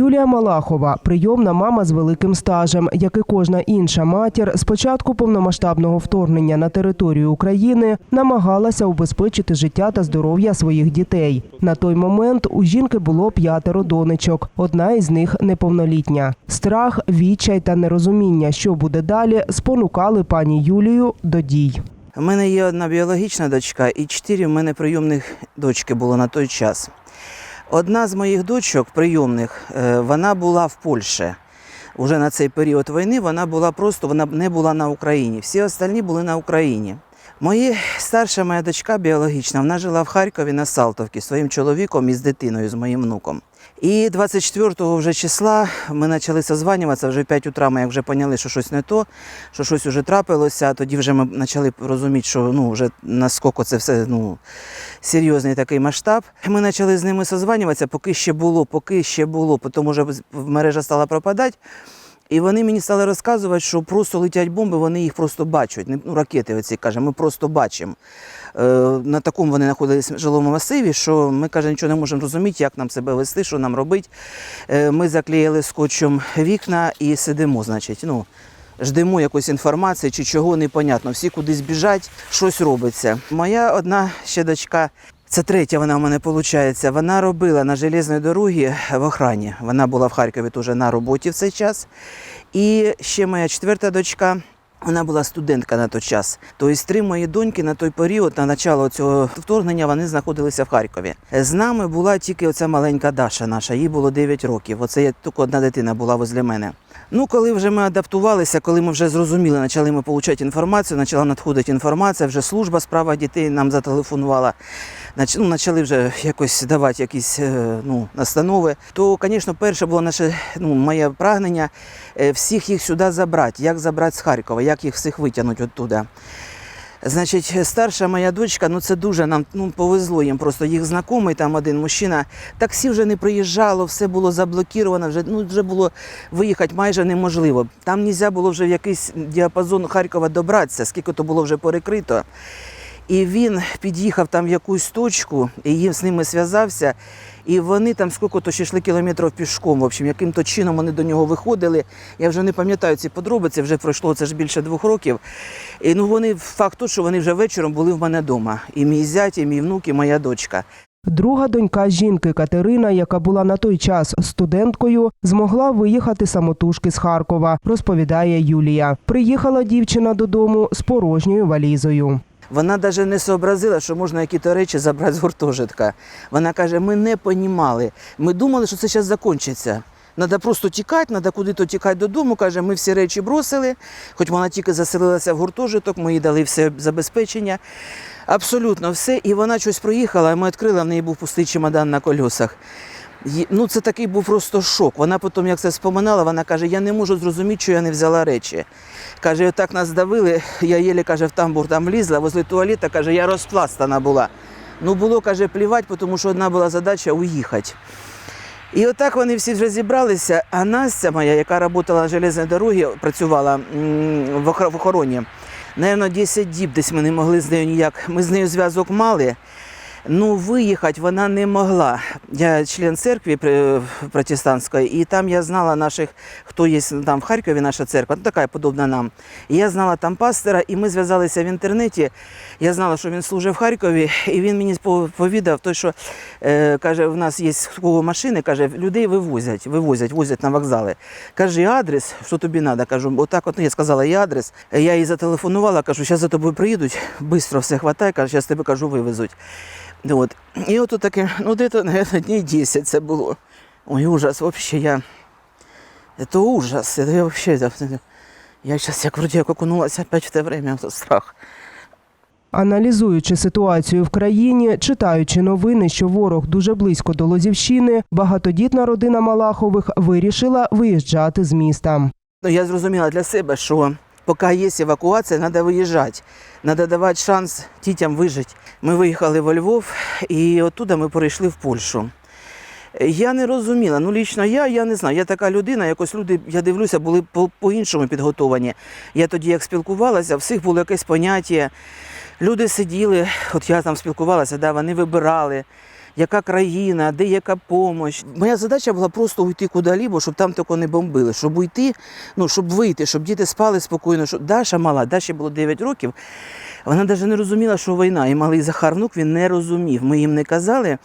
Юлія Малахова прийомна мама з великим стажем, як і кожна інша матір, з початку повномасштабного вторгнення на територію України намагалася убезпечити життя та здоров'я своїх дітей. На той момент у жінки було п'ятеро донечок. Одна із них неповнолітня. Страх, відчай та нерозуміння, що буде далі, спонукали пані Юлію до дій. У мене є одна біологічна дочка і чотири в мене прийомних дочки було на той час. Одна з моїх дочок прийомних, е, вона була в Польщі. Уже на цей період війни вона була просто вона не була на Україні. Всі остальні були на Україні. Мої старша моя дочка біологічна, вона жила в Харкові на Салтовці своїм чоловіком і з дитиною, з моїм внуком. І 24-го вже числа ми почали созванюватися, вже в 5 утра ми як вже поняли, що щось не то, що щось вже трапилося. Тоді вже ми почали розуміти, що ну, вже наскільки це все ну, серйозний такий масштаб. Ми почали з ними созванюватися, поки ще було, поки ще було, тому що мережа стала пропадати. І вони мені стали розказувати, що просто летять бомби, вони їх просто бачать. Ну, ракети оці каже, ми просто бачимо. Е, на такому вони знаходилися жилому масиві, що ми каже, нічого не можемо розуміти, як нам себе вести, що нам робити. Е, ми заклеїли скотчем вікна і сидимо, значить. Ну, ждемо якоїсь інформації чи чого непонятно. Всі кудись біжать, щось робиться. Моя одна ще дочка. Це третя вона в мене виходить. Вона робила на железній дорогі в охрані. Вона була в Харкові теж на роботі в цей час. І ще моя четверта дочка. Вона була студентка на той час. Тобто три мої доньки на той період, на початку цього вторгнення, вони знаходилися в Харкові. З нами була тільки оця маленька Даша наша, їй було 9 років. Оце я тільки одна дитина була возле мене. Ну, коли вже ми адаптувалися, коли ми вже зрозуміли, почали ми отримати інформацію, почала надходити інформація, вже служба справа дітей нам зателефонувала. Ну, почали вже якось давати якісь е, ну, настанови. То, звісно, перше було наше ну, моє прагнення е, всіх їх сюди забрати. Як забрати з Харкова, як їх всіх витягнути оттуда. Значить, старша моя дочка, ну це дуже нам ну, повезло їм. Просто їх знайомий, там один мужчина. Таксі вже не приїжджало, все було заблокіровано, вже, ну, вже було виїхати майже неможливо. Там не можна було вже в якийсь діапазон Харкова добратися, скільки то було вже перекрито. І він під'їхав там в якусь точку, і їм з ними зв'язався. І вони там скільки то ще йшли кілометрів пішком. В общем, яким-то чином вони до нього виходили. Я вже не пам'ятаю ці подробиці, вже пройшло це ж більше двох років. І ну вони факт тут, що вони вже вечором були в мене вдома. І мій зять, і мій внук, і моя дочка. Друга донька жінки Катерина, яка була на той час студенткою, змогла виїхати самотужки з Харкова, розповідає Юлія. Приїхала дівчина додому з порожньою валізою. Вона навіть не зобразила, що можна якісь речі забрати з гуртожитка. Вона каже: ми не понімали. Ми думали, що це зараз закінчиться. Треба просто тікати, треба куди-то тікати додому. Каже, ми всі речі бросили, хоч вона тільки заселилася в гуртожиток, ми їй дали все забезпечення. Абсолютно все. І вона щось проїхала, ми відкрили, в неї був пустий чемодан на колесах. Ну, це такий був просто шок. Вона потім, як це споминала, вона каже: я не можу зрозуміти, що я не взяла речі. Каже, отак нас давили, я єлі каже, в тамбур там влізла, возле туалета, каже, я розпластана була. Ну було, каже, плівати, тому що одна була задача уїхати. І отак вони всі вже зібралися, а Настя моя, яка працювала на железній дорогі, працювала в охороні, Наверно, 10 діб десь ми не могли з нею ніяк. Ми з нею зв'язок мали. Ну, виїхати вона не могла. Я член церкви е, протестантської, і там я знала наших, хто є там в Харкові, наша церква, ну така подобна нам. І я знала там пастора, і ми зв'язалися в інтернеті. Я знала, що він служить в Харкові, і він мені по- повідав, той, що е, каже, в нас є машини, каже, людей вивозять, вивозять, возять на вокзали. Каже, адрес, що тобі треба? Кажу, отак, от ну, я сказала їй адрес. Я їй зателефонувала, кажу, зараз за тобою приїдуть, швидко все хватає, каже, зараз тебе кажу, вивезуть. От. І от таке, ну де-то, наверное, днів 10 це було. Ой, ужас, вообще я. Это ужас. Это я вообще. это- Я сейчас як вроде як окунулася опять в те время, в страх. Аналізуючи ситуацію в країні, читаючи новини, що ворог дуже близько до Лозівщини, багатодітна родина Малахових вирішила виїжджати з міста. Ну, я зрозуміла для себе, що поки є евакуація, треба виїжджати. Треба давати шанс дітям вижити. Ми виїхали во Львов і оттуда ми перейшли в Польщу. Я не розуміла. Ну, лічно я, я не знаю. Я така людина, якось люди, я дивлюся, були по- по-іншому підготовані. Я тоді, як спілкувалася, всіх було якесь поняття. Люди сиділи, от я там спілкувалася, да, вони вибирали. Яка країна, де яка допомога. Моя задача була просто уйти куди-лібо, щоб там тако не бомбили, щоб уйти, ну, щоб вийти, щоб діти спали спокійно. Щоб... Даша мала, Даші було 9 років. Вона навіть не розуміла, що війна. І малий Захар внук він не розумів. Ми їм не казали.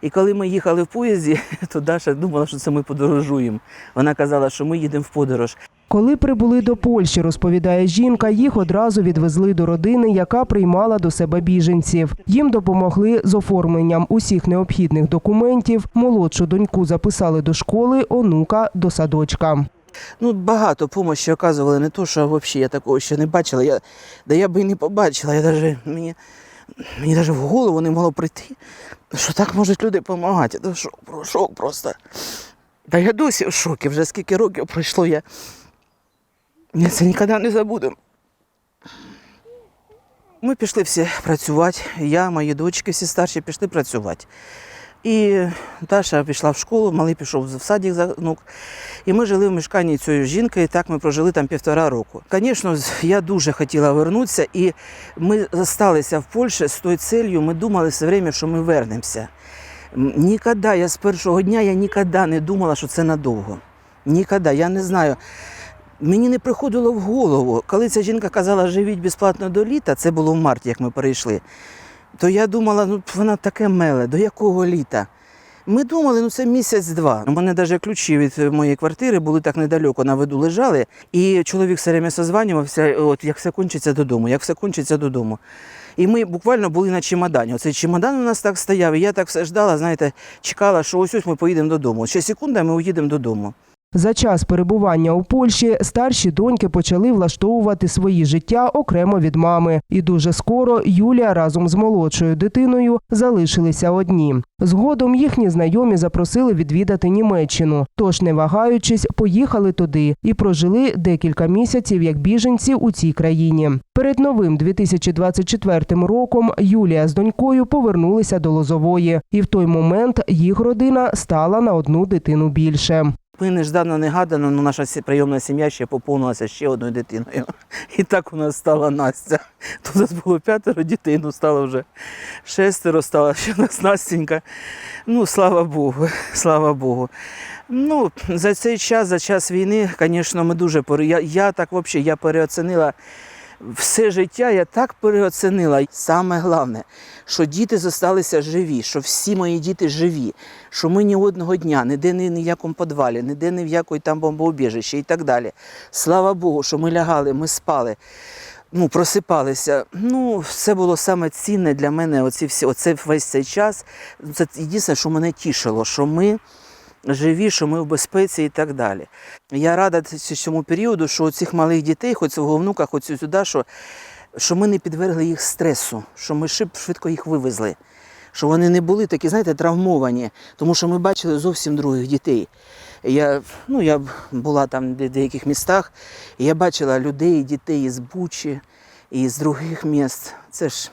І коли ми їхали в поїзді, то Даша думала, що це ми подорожуємо. Вона казала, що ми їдемо в подорож. Коли прибули до Польщі, розповідає жінка, їх одразу відвезли до родини, яка приймала до себе біженців. Їм допомогли з оформленням усіх необхідних документів. Молодшу доньку записали до школи, онука до садочка. Ну, багато допомоги оказували, не то, що взагалі я такого ще не бачила. Я, да я би і не побачила. Я даже, мені, мені навіть в голову не могло прийти, що так можуть люди допомагати. Це шок, шок просто. Та я досі в шокі, вже скільки років пройшло, я, я це ніколи не забуду. Ми пішли всі працювати. Я, мої дочки, всі старші пішли працювати. І Даша пішла в школу, малий пішов в садик за внук. І ми жили в мешканні цієї жінки, і так ми прожили там півтора року. Звісно, я дуже хотіла повернутися, і ми залишилися в Польщі з тою целью, ми думали все время, що ми вернемося. М, Ніколи, я з першого дня я ніколи не думала, що це надовго. Ніколи, я не знаю. Мені не приходило в голову, коли ця жінка казала, живіть безплатно до літа, це було в марті, як ми перейшли, то я думала, ну вона таке меле, до якого літа? Ми думали, ну це місяць-два. У мене навіть ключі від е, моєї квартири були так недалеко на виду лежали. І чоловік все время созванювався, от як все кончиться додому, як все кончиться додому. І ми буквально були на чемодані. Оцей чемодан у нас так стояв, і я так все ждала, знаєте, чекала, що ось ось ми поїдемо додому. Ще секунда, ми уїдемо додому. За час перебування у Польщі старші доньки почали влаштовувати свої життя окремо від мами. І дуже скоро Юлія разом з молодшою дитиною залишилися одні. Згодом їхні знайомі запросили відвідати Німеччину. Тож, не вагаючись, поїхали туди і прожили декілька місяців як біженці у цій країні. Перед новим 2024 роком Юлія з донькою повернулися до Лозової, і в той момент їх родина стала на одну дитину більше. Ми неждано негадано, ну, наша прийомна сім'я ще поповнилася ще одною дитиною. І так у нас стала Настя. Тут нас було п'ятеро дітей, ну стало вже шестеро, стала ще нас Настенька. Ну, слава Богу, слава Богу. Ну, за цей час, за час війни, звісно, ми дуже я, я так взагалі я переоцінила все життя, я так переоцінила. Саме головне, що діти зосталися живі, що всі мої діти живі, що ми ні одного дня, ніде ні в якому підвалі, ніде ні в якої там бомбоубіжищі і так далі. Слава Богу, що ми лягали, ми спали. Ну, просипалися. Ну, це було саме цінне для мене. Оці всі, оце весь цей час. Це єдине, що мене тішило, що ми живі, що ми в безпеці і так далі. Я рада цьому періоду, що у цих малих дітей, хоч цього внука, хоч сюди, що, що ми не підвергли їх стресу, що ми швидко їх вивезли, що вони не були такі, знаєте, травмовані, тому що ми бачили зовсім других дітей. Я, ну, я була там в деяких містах, і я бачила людей, дітей із Бучі і з других міст. Це ж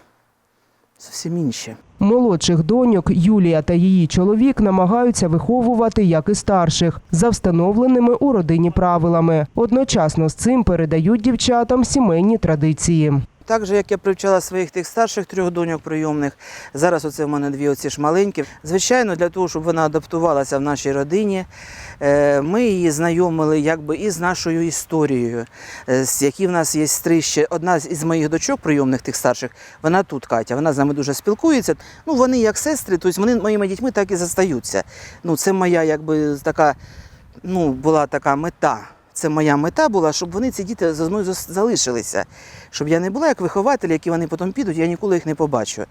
зовсім інші. Молодших доньок Юлія та її чоловік намагаються виховувати як і старших за встановленими у родині правилами. Одночасно з цим передають дівчатам сімейні традиції. Так же, як я привчала своїх тих старших трьох доньок прийомних, зараз оце в мене дві оці ж маленькі. Звичайно, для того, щоб вона адаптувалася в нашій родині, е, ми її знайомили якби і з нашою історією, е, з які в нас є три ще. Одна із моїх дочок прийомних тих старших, вона тут, Катя, вона з нами дуже спілкується. Ну, вони як сестри, тобто вони моїми дітьми так і застаються. Ну, це моя якби така, ну, була така мета. Це моя мета була, щоб вони ці діти за мною залишилися. Щоб я не була як вихователь, які вони потім підуть, я ніколи їх не побачу.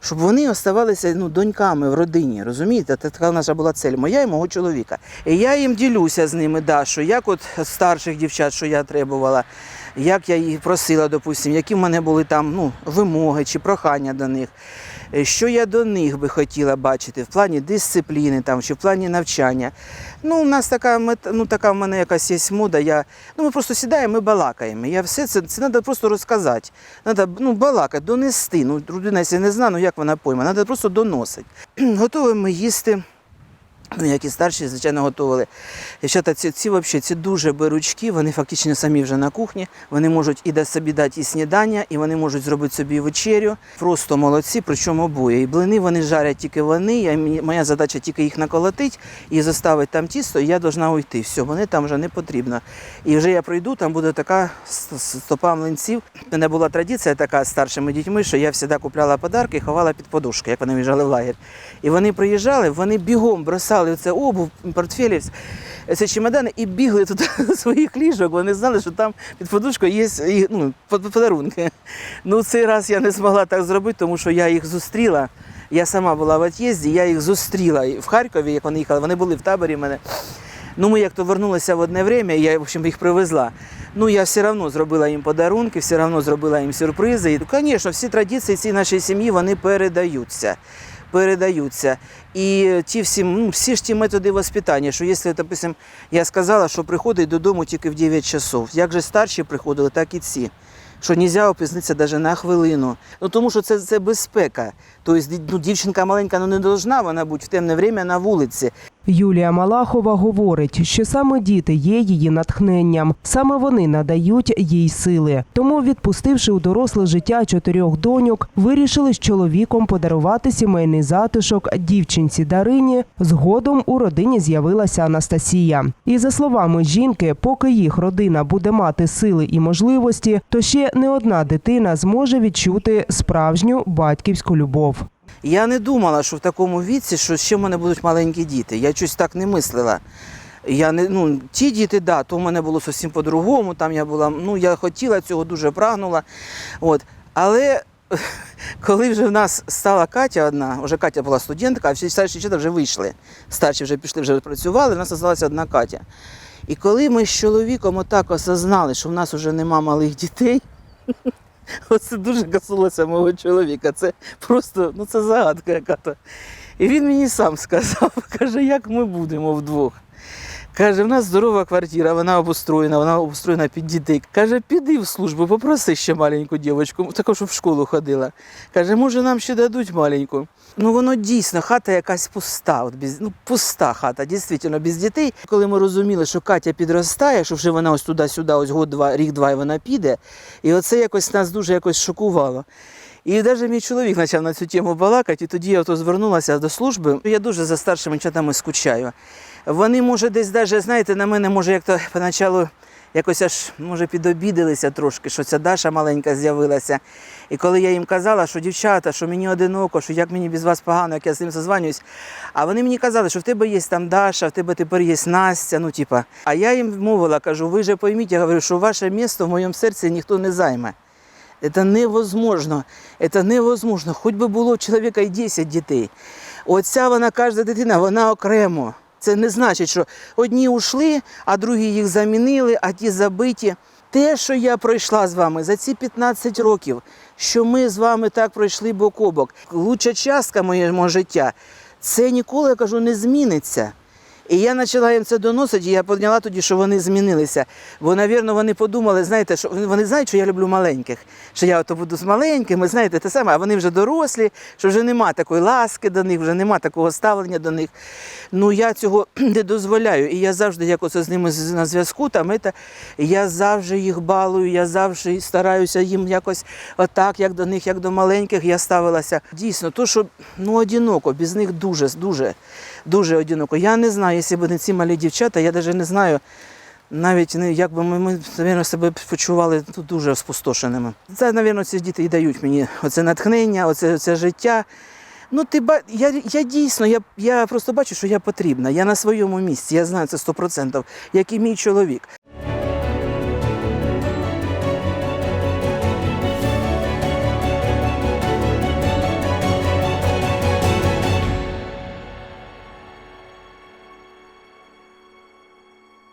Щоб вони оставалися ну, доньками в родині. Розумієте? Це така наша була цель, моя і мого чоловіка. І я їм ділюся з ними, да, що як от старших дівчат, що я требувала, як я їх просила, допустимо, які в мене були там ну, вимоги чи прохання до них. Е, Що я до них би хотіла бачити в плані дисципліни там, чи в плані навчання. Ну, у нас така мета, ну така в мене якась є мода. Я, ну, ми просто сідаємо, ми балакаємо. Я все це, це треба просто розказати. Треба ну, балакати, донести. Ну, людина, якщо не знає, ну як вона пойме, треба просто доносити. Ми їсти. Ну, як і старші, звичайно, готували. Дівчата, ці, ці, вообще, ці дуже беручки, вони фактично самі вже на кухні. Вони можуть і собі дати і снідання, і вони можуть зробити собі вечерю. Просто молодці, причому обоє. І блини вони жарять тільки вони. Я, моя задача тільки їх наколотити і заставити там тісто, і я повинна уйти. Все, вони там вже не потрібно. І вже я пройду, там буде така стопа млинців. У мене була традиція така з старшими дітьми, що я завжди купляла подарки і ховала під подушки, як вони виїжджали в лагерь. І вони приїжджали, вони бігом бросали це обув, портфелі, це чемодани і бігли туди до своїх ліжок. Вони знали, що там під подушкою є ну, подарунки. Ну, цей раз я не змогла так зробити, тому що я їх зустріла. Я сама була в від'їзді, я їх зустріла в Харкові, як вони їхали. Вони були в таборі в мене. Ну, ми як то вернулися в одне время, я, в общем, їх привезла. Ну, я все одно зробила їм подарунки, все одно зробила їм сюрпризи. І, звісно, всі традиції цієї нашої сім'ї вони передаються. Передаються. І ті всі, ну, всі ж ті методи воспитання, що якщо, допустим, я сказала, що приходить додому тільки в 9 часов. Як же старші приходили, так і ці. Що не можна опізнитися навіть на хвилину. Ну тому що це, це безпека. Тобто ну, дівчинка маленька ну, не повинна вона бути в темне время на вулиці. Юлія Малахова говорить, що саме діти є її натхненням, саме вони надають їй сили. Тому, відпустивши у доросле життя чотирьох доньок, вирішили з чоловіком подарувати сімейний затишок дівчинці Дарині. Згодом у родині з'явилася Анастасія. І за словами жінки, поки їх родина буде мати сили і можливості, то ще не одна дитина зможе відчути справжню батьківську любов. Я не думала, що в такому віці, що ще в мене будуть маленькі діти. Я щось так не мислила. Я не, ну, ті діти, да, то в мене було зовсім по-другому. Там я була, ну я хотіла цього, дуже прагнула. От. Але коли вже в нас стала Катя одна, вже Катя була студентка, а всі старші дівчата вже вийшли. Старші вже пішли, вже працювали, в нас залишилася одна Катя. І коли ми з чоловіком отак осознали, що в нас вже нема малих дітей, оце дуже коснулося мого чоловіка. Це просто ну це загадка яка-то. І він мені сам сказав, каже, як ми будемо вдвох. Каже, в нас здорова квартира, вона обустроєна, вона обустроєна під дітей. Каже, піди в службу, попроси ще маленьку дівчинку, таку, щоб в школу ходила. Каже, може, нам ще дадуть маленьку. Ну воно дійсно, хата якась пуста, от без, ну, пуста хата, дійсно, без дітей. Коли ми розуміли, що Катя підростає, що вже вона ось туди-сюди, ось год-два, рік-два, і вона піде. І оце якось нас дуже якось шокувало. І навіть мій чоловік почав на цю тему балакати, і тоді я ото звернулася до служби. Я дуже за старшими чатами скучаю. Вони, може, десь навіть, знаєте, на мене, може, як то поначалу якось аж може підобідалися трошки, що ця Даша маленька з'явилася. І коли я їм казала, що дівчата, що мені одиноко, що як мені без вас погано, як я з ним зазванююсь, а вони мені казали, що в тебе є там Даша, в тебе тепер є Настя, ну типа. А я їм мовила, кажу, ви же пойміть, я говорю, що ваше місце в моєму серці ніхто не займе. Это невозможно. Это невозможно. Хоч би було у чоловіка і 10 дітей. Оця вона, кожна дитина, вона окремо. Це не значить, що одні ушли, а другі їх замінили, а ті забиті. Те, що я пройшла з вами за ці 15 років, що ми з вами так пройшли бок о бок, лучша частка моєго життя, це ніколи, я кажу, не зміниться. І я почала їм це доносити, і я поняла тоді, що вони змінилися. Бо, навірно, вони подумали, знаєте, що вони знають, що я люблю маленьких, що я ото буду з маленькими, знаєте, те саме, а вони вже дорослі, що вже нема такої ласки до них, вже нема такого ставлення до них. Ну я цього не дозволяю. І я завжди якось з ними на зв'язку, там, це, я завжди їх балую, я завжди стараюся їм якось отак, як до них, як до маленьких, я ставилася. Дійсно, то, що ну, одиноко, без них дуже, дуже, дуже одиноко. Я не знаю, якщо б не ці малі дівчата, я навіть не знаю. Навіть не як би ми, ми навіть, себе почували тут дуже спустошеними. Це, мабуть, ці діти і дають мені оце натхнення, оце, оце життя. Ну, ти ба... я, я дійсно, я, я просто бачу, що я потрібна. Я на своєму місці, я знаю це 100%, як і мій чоловік.